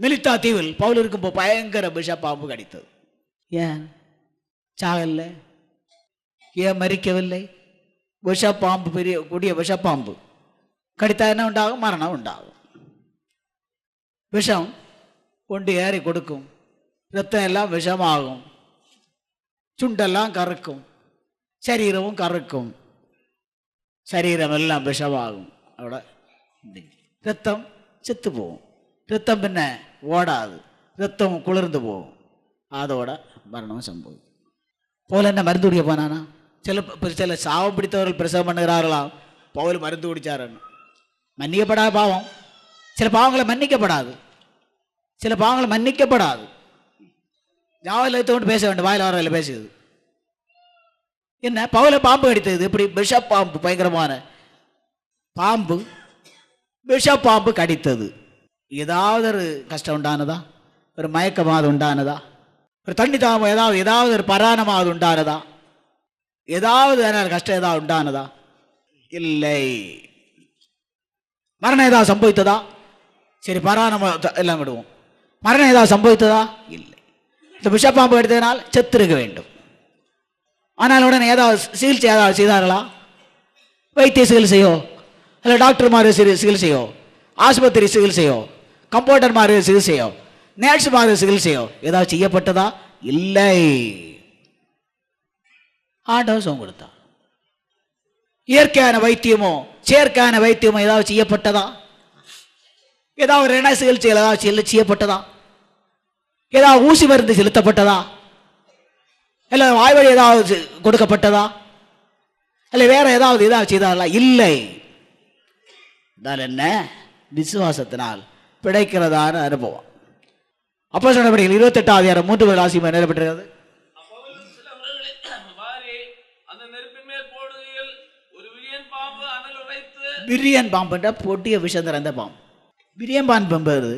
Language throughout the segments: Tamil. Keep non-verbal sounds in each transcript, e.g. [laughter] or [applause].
மிலித்தா தீவில் பவுல் இருக்கும்போ பயங்கர விஷ பாம்பு கடித்தது. ஏன்? சாகல்ல ஏன் மறிக்கவில்லை? விஷப்பாம்பு பெரிய கொடிய விஷப்பாம்பு கடித்தா என்ன உண்டாகும்? மரணம் உண்டாகும். விஷம் கொண்டு ஏறி கொடுக்கும். ரத்தம் எல்லாம் விஷமாகும். சுண்டெல்லாம் கறக்கும். சரீரமும் கறக்கும். சரீரம் எல்லாம் விஷமாகும். அதோட ரத்தம் செத்து போகும். ரத்தம் பின்ன ஓடாது. ரத்தம் குளிர்ந்து போகும். அதோட மரணம் சம்பவம். பவுல் என்ன மருந்து குடிக்க போனானா? சில சில சாவம் பிடித்தவர்கள் பிரசவம் பண்ணுகிறார்களாம் பவுல் மருந்து குடிச்சாருன்னு. மன்னிக்கப்படாத பாவம். சில பாவங்களை மன்னிக்கப்படாது. சில பாவங்களை மன்னிக்கப்படாது. ஜாவில் எடுத்துக்கொண்டு பேச வேண்டும். வாயில் வரையில் பேசுது. என்ன? பவுல பாம்பு கடித்தது. இப்படி விஷ பாம்பு பயங்கரமான பாம்பு. விஷ பாம்பு கடித்தது. ஏதாவது ஒரு கஷ்டம் உண்டானதா? ஒரு மயக்கமாவது உண்டானதா? ஒரு தண்ணி தாமம் ஏதாவது ஏதாவது ஒரு பராணமாவது உண்டானதா? ஏதாவது ஏதாவது கஷ்டம் ஏதாவது உண்டானதா? இல்லை. மரணம் ஏதாவது சம்பவித்ததா? சரி பராணம் எல்லாம் விடுவோம். மரணம் ஏதாவது சம்பவித்ததா? இல்லை. இந்த விஷப்பாம்பு எடுத்ததனால் செத்திருக்க வேண்டும். ஆனால் உடனே ஏதாவது சிகிச்சை ஏதாவது செய்தார்களா? வைத்திய சிகிச்சையோ இல்லை டாக்டர்மார் சிகிச்சையோ ஆஸ்பத்திரி சிகிச்சையோ கம்பவுண்டர் மாதிரி சிகிச்சையோ நேர்ஸ் மாதிரி சிகிச்சையோ ஏதாவது செய்யப்பட்டதா? இல்லை. ஆண்டவர் சுகம் கொடுத்தா. இயற்கையான வைத்தியமோ செயற்கையான வைத்தியமோ ஏதாவது செய்யப்பட்டதா? ஏதாவது ரண சிகிச்சைகள் ஏதாவது செல்ல- செய்யப்பட்டதா? ஏதாவது ஊசி மருந்து செலுத்தப்பட்டதா? இல்லை வாய்வழி ஏதாவது கொடுக்கப்பட்டதா? இல்லை வேற ஏதாவது ஏதாவது செய்தார்களா? இல்லை. என்ன? விசுவாசத்தினால் பிழைக்கிறதான அனுபவம். அப்போ சொன்னபடிகள் இருபத்தெட்டாவது அதிகாரம் மூன்று முதல் ஆசியமாக நிலப்பட்டிருக்கிறது [clears throat] விரியன் பாம்புன்ற பொட்டிய விஷம் நிறைந்த பாம்பு. விரியன் பாம்பு என்பது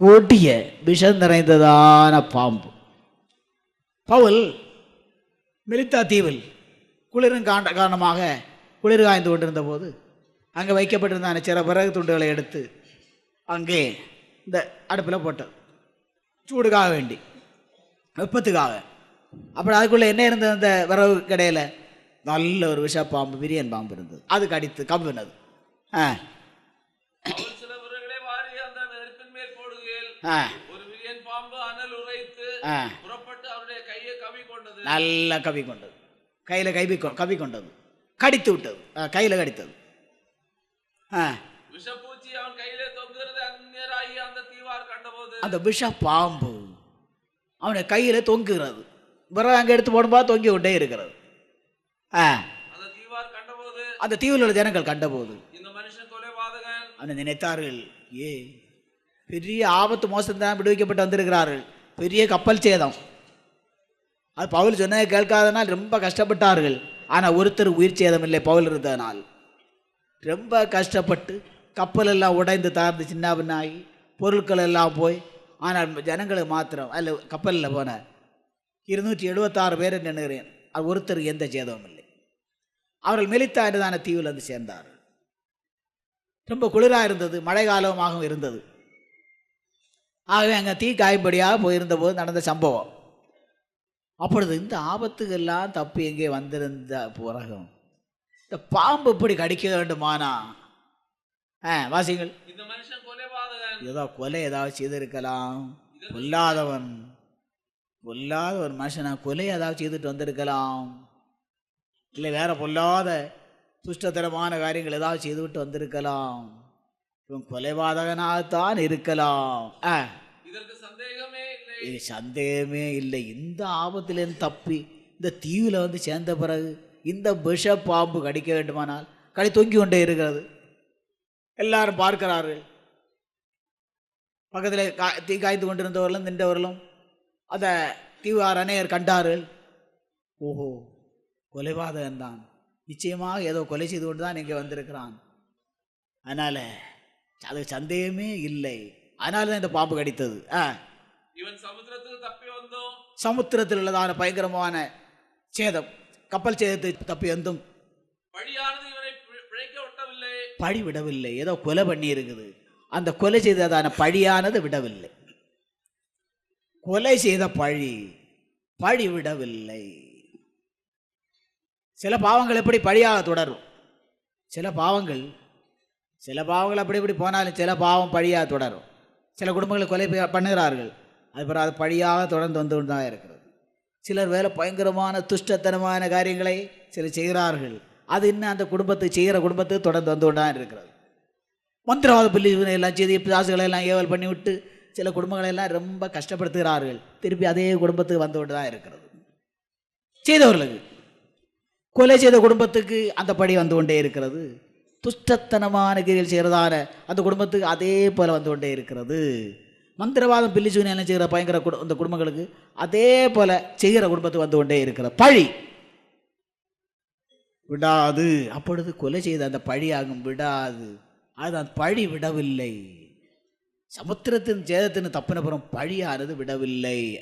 கொடிய விஷம் நிறைந்ததான பாம்பு. பவுல் மிலித்தா தீவில் குளிரும் காண்ட காரணமாக குளிர் காய்ந்து கொண்டிருந்த போது அங்கே வைக்கப்பட்டிருந்த சில விறகு துண்டுகளை எடுத்து அங்கே இந்த அடுப்பில் போட்டது சூடுக்காக வேண்டி வெப்பத்துக்காக. அப்புறம் அதுக்குள்ளே என்ன இருந்தது அந்த விறகு கடையில்? நல்ல ஒரு விஷ பாம்பு விரியன் பாம்பு இருந்தது. அது கடித்து கவ்வினது. ஆ. நல்லா கவி கொண்டது கையில் கைவி கவி கொண்டது கடித்து விட்டது. கையில் கடித்தது. ஆ விஷப்பூச்சி அவன் கையிலே தொங்குகிறது அந்நியராகி அந்த தீவார் கண்டபோது அந்த விஷ பாம்பு அவனை கையில் தொங்குகிறது. பிறகு அங்கே எடுத்து போடும்போது தொங்கி கொண்டே இருக்கிறது. ஆ. அந்த தீவில் உள்ள ஜனங்கள் கண்டபோது அந்த நினைத்தார்கள் ஏ பெரிய ஆபத்து மோசத்தான் விடுவிக்கப்பட்டு வந்திருக்கிறார்கள். பெரிய கப்பல் சேதம். அது பவுல் சொன்னதை கேட்காதனால் ரொம்ப கஷ்டப்பட்டார்கள். ஆனால் ஒருத்தர் உயிர் சேதம் இல்லை பவுல் இருந்ததனால். ரொம்ப கஷ்டப்பட்டு கப்பல் எல்லாம் உடைந்து தார்ந்து சின்ன பின்னாகி பொருட்கள் எல்லாம் போய் ஆனால் ஜனங்களுக்கு மாத்திரம் அதில் கப்பலில் போன இருநூற்றி எழுபத்தாறு பேர் நினைக்கிறேன் அது ஒருத்தருக்கு எந்த சேதமும் இல்லை. அவர்கள் மெலித்தா என்றுதான தீவில் வந்து சேர்ந்தார்கள். ரொம்ப குளிராக இருந்தது மழை காலமாகவும் இருந்தது. ஆகவே அங்கே தீ காயப்படியாக போயிருந்த போது நடந்த சம்பவம். அப்பொழுது இந்த ஆபத்துக்கெல்லாம் தப்பி எங்கே வந்திருந்த பிறகும் இந்த பாம்பு இப்படி கடிக்க வேண்டுமானா? ஆ வாசிங்கள் இந்த மனுஷன் ஏதோ கொலை ஏதாவது செய்திருக்கலாம். பொல்லாதவன். பொல்லாத ஒரு மனுஷனா கொலை ஏதாவது செய்துட்டு வந்திருக்கலாம். இல்லை வேற பொல்லாத துஷ்டத்தனமான காரியங்கள் ஏதாவது செய்துவிட்டு வந்திருக்கலாம். இவன் கொலைபாதகனாகத்தான் இருக்கலாம். இது சந்தேகமே இல்லை. இந்த ஆபத்திலேருந்து தப்பி இந்த தீவில் வந்து சேர்ந்த பிறகு இந்த விஷ பாம்பு கடிக்க வேண்டுமானால் கடி தொங்கி கொண்டே இருக்கிறது. எல்லாரும் பார்க்கிறார்கள். பக்கத்தில் கா தீ காய்ந்து கொண்டிருந்தவர்களும் நின்றவர்களும் அதை தீவார் அநேகர் கண்டார்கள். ஓஹோ கொலைபாதகன் தான் நிச்சயமாக ஏதோ கொலை செய்து கொண்டு தான் இங்கே வந்திருக்கிறான். அதனால் அது சந்தேகமே இல்லை. அதனால தான் இந்த பாம்பு கடித்தது. ஆ. இவன் சமுத்திரத்துக்கு தப்பி வந்தோம். சமுத்திரத்தில் உள்ளதான பயங்கரமான சேதம். கப்பல் சேதத்தை தப்பி வந்தும். பழியானது இவனை பிழைக்க விட்டவில்லை. பழி விடவில்லை ஏதோ கொலை பண்ணி இருக்குது அந்த கொலை செய்ததான பழியானது விடவில்லை. கொலை செய்த பழி பழி விடவில்லை. சில பாவங்கள் எப்படி பழியாக தொடரும்? சில பாவங்கள் சில பாவங்கள் அப்படி இப்படி போனாலும் சில பாவம் பழியாக தொடரும். சில குடும்பங்களை கொலை பண்ணுகிறார்கள் பண்ணுகிறார்கள். பிறகு அது பழியாக தொடர்ந்து வந்து கொண்டு தான் இருக்கிறது. சிலர் வேலை பயங்கரமான துஷ்டத்தனமான காரியங்களை சிலர் செய்கிறார்கள். அது இன்னும் அந்த குடும்பத்தை செய்கிற குடும்பத்துக்கு தொடர்ந்து வந்து கொண்டு தான் இருக்கிறது. மந்திரவாத பில்லி எல்லாம் செய்து பிசாசுகளை எல்லாம் ஏவல் பண்ணி விட்டு சில குடும்பங்களை எல்லாம் ரொம்ப கஷ்டப்படுத்துகிறார்கள். திருப்பி அதே குடும்பத்துக்கு வந்து கொண்டு தான் இருக்கிறது. செய்தவர்களுக்கு கொலை செய்த குடும்பத்துக்கு அந்த படி வந்து கொண்டே இருக்கிறது. துஷ்டத்தனமான கிரிகள் செய்கிறதான அந்த குடும்பத்துக்கு அதே போல் வந்து கொண்டே இருக்கிறது. மந்திரவாதம் பில்லி சூனியம் செய்கிற பயங்கர குடு அந்த குடும்பங்களுக்கு அதே போல் செய்கிற குடும்பத்துக்கு வந்து கொண்டே இருக்கிற பழி. விடாது. அப்பொழுது கொலை செய்த அந்த பழியாகும். விடாது. அதுதான் பழி விடவில்லை. சமுத்திரத்தின் சேதத்தின் தப்பினப்புறம் பழியானது விடவில்லை.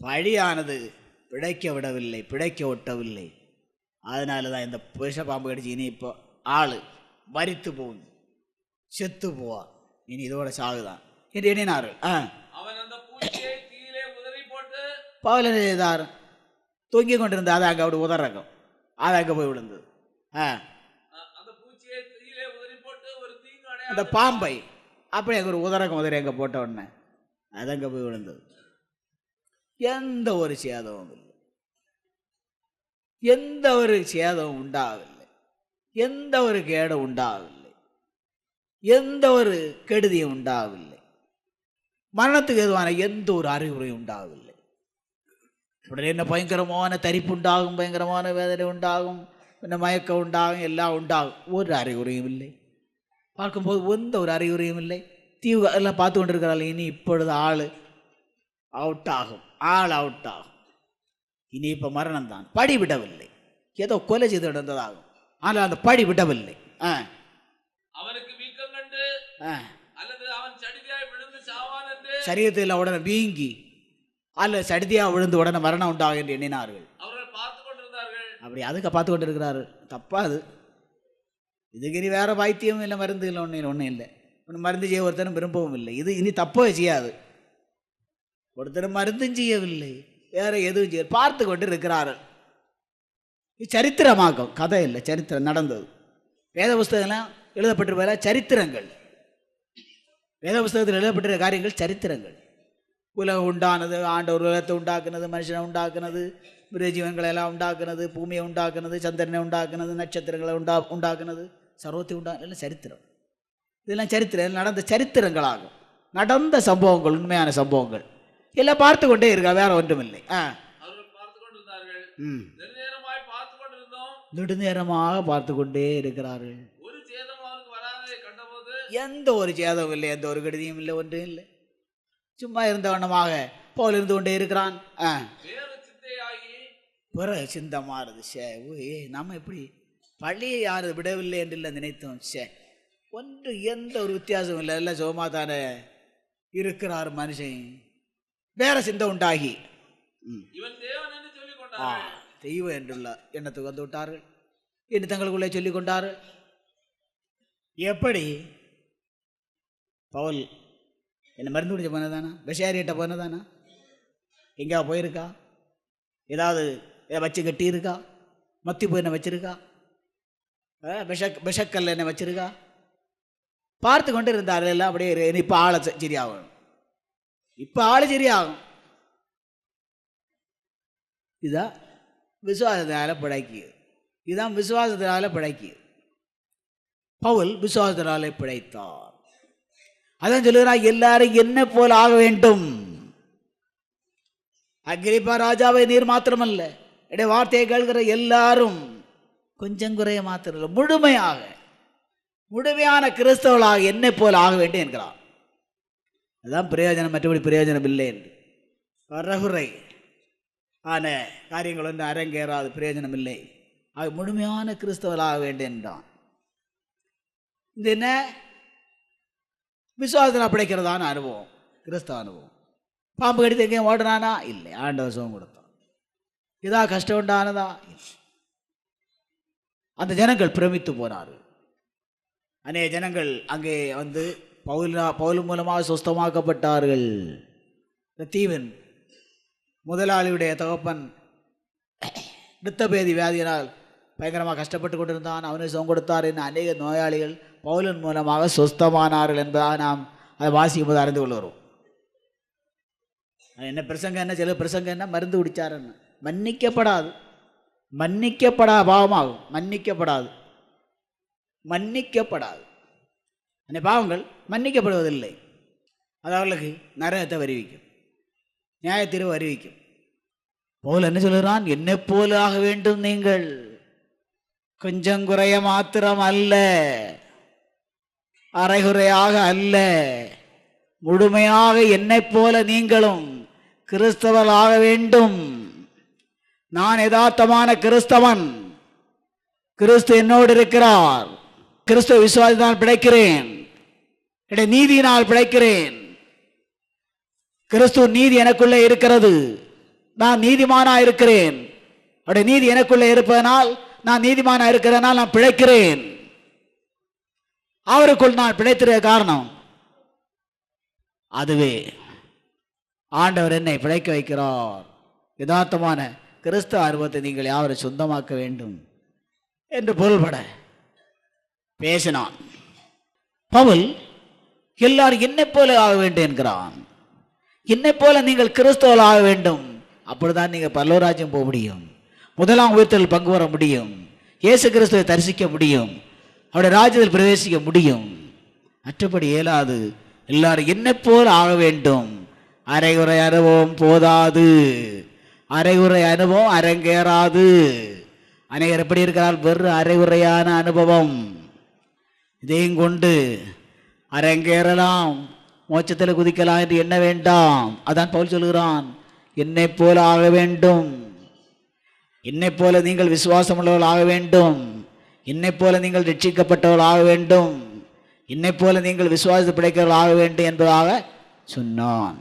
பழியானது பிழைக்க விடவில்லை பிழைக்க ஒட்டவில்லை. அதனால தான் இந்த விஷ பாம்பு கடிச்சு இனி இப்போ ஆள் மரித்து போகும் செத்து போவா. இனி இதோட சாகுதான். என்று எண்ணினார்கள். ஆ. அவன் அந்த பூச்சியை தீயிலே உதறி போட்டு பவுல் என்ன செய்தார் தூங்கி கொண்டிருந்த அது அங்கே அப்படி உதறக்கம். அது அங்கே போய் விழுந்தது. ஆ. அந்த பாம்பை அப்படி அங்கே ஒரு உதறக்கம் உதறி அங்கே போட்ட உடனே அது அங்கே போய் விழுந்தது. எந்த ஒரு சேதமும் இல்லை. எந்த ஒரு சேதமும் உண்டாகவில்லை. எந்த ஒரு கேடும் உண்டாகவில்லை. எந்த ஒரு கெடுதியும் உண்டாகவில்லை. மரணத்துக்கு எதுவான எந்த ஒரு அறிகுறியும் உண்டாகவில்லை. உடனே என்ன பயங்கரமான தரிப்பு உண்டாகும் பயங்கரமான வேதனை உண்டாகும் என்ன மயக்கம் உண்டாகும் எல்லாம் உண்டாகும். ஒரு அறிகுறியும் இல்லை. பார்க்கும்போது எந்த ஒரு அறிகுறியும் இல்லை. தீவு எல்லாம் பார்த்து கொண்டிருக்கிறாள். இனி இப்பொழுது ஆள் அவுட் ஆகும். ஆள் அவுட் ஆகும். இனி இப்போ மரணம் தான். படி விடவில்லை. ஏதோ கொலை செய்து நடந்ததாகும். ஆனால் அந்த படி விடவில்லை. ஆ. அவனுக்கு வீக்கம் கண்டு அல்லது அவன் சடிதியாய் விழுந்து சாவான் என்று சரீரத்தில் உடனே வீங்கி அல்ல சடிதியாக விழுந்து உடனே மரணம் உண்டாகும் என்று எண்ணினார்கள். அப்படி அதுக்கு பார்த்து கொண்டு இருக்கிறாரு தப்பா அது இதுக்கு இனி வேற வைத்தியமும் இல்லை மருந்து இல்லை ஒன்றும் இல்லை ஒன்றும் இல்லை. ஒன்று மருந்து செய்ய ஒருத்தரும் விரும்பவும் இல்லை. இது இனி தப்பவே செய்யாது. ஒருத்தரும் மருந்தும் செய்யவில்லை. வேற எதுவும் செய்ய பார்த்து கொண்டு இது சரித்திரமாக்கம். கதை இல்லை சரித்திரம் நடந்தது. வேத புஸ்தகம்லாம் எழுதப்பட்டிருப்பதில் சரித்திரங்கள். வேத புஸ்தகத்தில் எழுதப்பட்டிருக்க காரியங்கள் சரித்திரங்கள். உலகம் உண்டானது ஆண்டவர் உலகத்தை உண்டாக்குனது மனுஷனை உண்டாக்குனது மிருகஜீவன்களை எல்லாம் உண்டாக்குனது பூமியை உண்டாக்குனது சந்திரனை உண்டாக்குனது நட்சத்திரங்களை உண்டா உண்டாக்குனது சர்வத்தை உண்டா எல்லாம் சரித்திரம். இதெல்லாம் சரித்திரம். நடந்த சரித்திரங்களாகும். நடந்த சம்பவங்கள் உண்மையான சம்பவங்கள். எல்லாம் பார்த்து கொண்டே இருக்கா வேற ஒன்றுமில்லை. ஆ. அவர்கள் பார்த்து கொண்டிருந்தார்கள் ம். நெடுநேரமாய் பார்த்து கொண்டிருந்தோம் நெடுநேரமாக பார்த்து கொண்டே இருக்கிறார்கள் எந்த ஒரு சேதமும் இல்லை எந்த ஒரு கெடுதியும் இல்லை ஒன்றும் இல்லை. சும்மா இருந்த வண்ணமாக போல் இருந்து கொண்டே இருக்கிறான். பிற சிந்தை மாறுது சே ஏ நம்ம எப்படி பள்ளியை யாரும் விடவில்லை என்று இல்லை நினைத்தோம் சே ஒன்று எந்த ஒரு வித்தியாசமும் இல்லை. எல்லாம் சுகமா தானே இருக்கிறார் மனுஷன். வேற சிந்தை உண்டாகி. ஆ தெய்வம் என்றுள்ள எண்ணத்துக்கு வந்து விட்டார்கள். என்று தங்களுக்குள்ளே சொல்லிக் கொண்டார்கள். எப்படி? பவுல் என்ன மருந்து குடிச்ச போனதானா? விஷாரியிட்ட போனதானா? எங்கேயா போயிருக்கா? ஏதாவது இதை வச்சு கட்டி இருக்கா மத்தி போய் என்ன விஷ விஷக்கல் என்ன வச்சுருக்கா? பார்த்து கொண்டு இருந்தார். எல்லாம் அப்படியே இப்போ ஆளை சரியாகும். இப்போ ஆள் சரியாகும். இதுதான் விசுவாசத்தினால பிழைக்கியது இதுதான் விசுவாசத்தினால பிழைக்கியது பவுல் விசுவாசத்தினாலே பிழைத்தார் அதான் சொல்லுகிறா எல்லாரும் என்ன போல் ஆக வேண்டும். அக்ரிப்பா ராஜாவை நீர் மாத்திரமல்ல இடைய வார்த்தையை கேட்கிற எல்லாரும் கொஞ்சம் குறைய மாத்திரம் இல்லை முழுமையாக முழுமையான கிறிஸ்தவர்களாக என்னை போல் ஆக வேண்டும் என்கிறான் அதுதான் பிரயோஜனம் மற்றபடி பிரயோஜனம் இல்லை என்று. வரகுறை ஆன காரியங்கள் வந்து அரங்கேறாது பிரயோஜனம் இல்லை. ஆக முழுமையான கிறிஸ்தவர்களாக வேண்டும் என்றான். இது என்ன? விசுவாசத்தில் படைக்கிறதான அனுபவம். கிறிஸ்தவ அனுபவம். பாம்பு கடித்து எங்கேயும் ஓடுனானா இல்லை. ஆண்டவர் சுகம் கொடுத்தான். இதா கஷ்டம் உண்டானதா? இல்லை. அந்த ஜனங்கள் பிரமித்து போனார்கள் அநேக ஜனங்கள் அங்கே வந்து பவுலா பவுல் மூலமாக சுஸ்தமாக்கப்பட்டார்கள். இந்த தீவன் முதலாளியுடைய தகப்பன் நித்தபேதி வியாதியினால் பயங்கரமாக கஷ்டப்பட்டு கொண்டிருந்தான். அவனே சுகம் கொடுத்தார் என்று அநேக நோயாளிகள் பவுலின் மூலமாக சுஸ்தமானார்கள் என்பதாக நாம் அதை வாசிக்கும் போது அறிந்து கொள்கிறோம். என்ன பிரசங்கம் என்ன சில பிரசங்கம் என்ன? மருந்து குடிச்சாருன்னு. மன்னிக்கப்படாது. மன்னிக்கப்படா பாவமாகும். மன்னிக்கப்படாது. மன்னிக்கப்படாது. அந்த பாவங்கள் மன்னிக்கப்படுவதில்லை. அது அவர்களுக்கு நரகத்தை வருவிக்கும். நியாயத்தீர்வு அறிவிக்கும் போல் என்ன சொல்கிறான் என்னை போல ஆக வேண்டும் நீங்கள். கொஞ்சம் குறைய மாத்திரம் அல்ல. அரைகுறையாக அல்ல. முழுமையாக என்னைப் போல நீங்களும் கிறிஸ்தவர்களாக வேண்டும். நான் யதார்த்தமான கிறிஸ்தவன். கிறிஸ்து என்னோடு இருக்கிறார். கிறிஸ்துவ விசுவாசத்தினால் பிழைக்கிறேன். என்னுடைய நீதியினால் பிழைக்கிறேன். கிறிஸ்துவ நீதி எனக்குள்ளே இருக்கிறது. நான் நீதிமானா இருக்கிறேன். அவருடைய நீதி எனக்குள்ளே இருப்பதனால் நான் நீதிமானா இருக்கிறதனால் நான் பிழைக்கிறேன். அவருக்குள் நான் பிழைத்திருக்க காரணம். அதுவே ஆண்டவர் என்னை பிழைக்க வைக்கிறார். யதார்த்தமான கிறிஸ்தவ ஆர்வத்தை நீங்கள் யாவரை சொந்தமாக்க வேண்டும் என்று பொருள்பட பேசினான். பவுல் எல்லாரும் என்னை போல ஆக வேண்டும் என்கிறான். என்னை போல நீங்கள் கிறிஸ்தவர்கள் ஆக வேண்டும். அப்படிதான் நீங்கள் பல்லவராஜ்யம் போக முடியும். முதலாம் உயிர்த்தல் பங்கு வர முடியும். இயேசு கிறிஸ்துவை தரிசிக்க முடியும். அவருடைய ராஜ்யத்தில் பிரவேசிக்க முடியும். மற்றபடி இயலாது. எல்லாரும் என்ன போல் ஆக வேண்டும். அரைகுறை அனுபவம் போதாது. அரைகுறை அனுபவம் அரங்கேறாது. அநேகர் எப்படி இருக்கிறார்? வெறும் அரைகுறையான அனுபவம். இதையும் கொண்டு அரங்கேறலாம். மோட்சத்தில் குதிக்கலாம் என்று எண்ண வேண்டாம். அதான் பவுல் சொல்கிறான் என்னைப் போல ஆக வேண்டும். என்னைப் போல நீங்கள் விசுவாசம் உள்ளவர்கள் ஆக வேண்டும். என்னைப் போல நீங்கள் ரட்சிக்கப்பட்டவர்கள் ஆக வேண்டும். என்னைப் போல நீங்கள் விசுவாசத்தை பிழைக்கிறவர்கள் ஆக வேண்டும் என்பதாக சொன்னான்.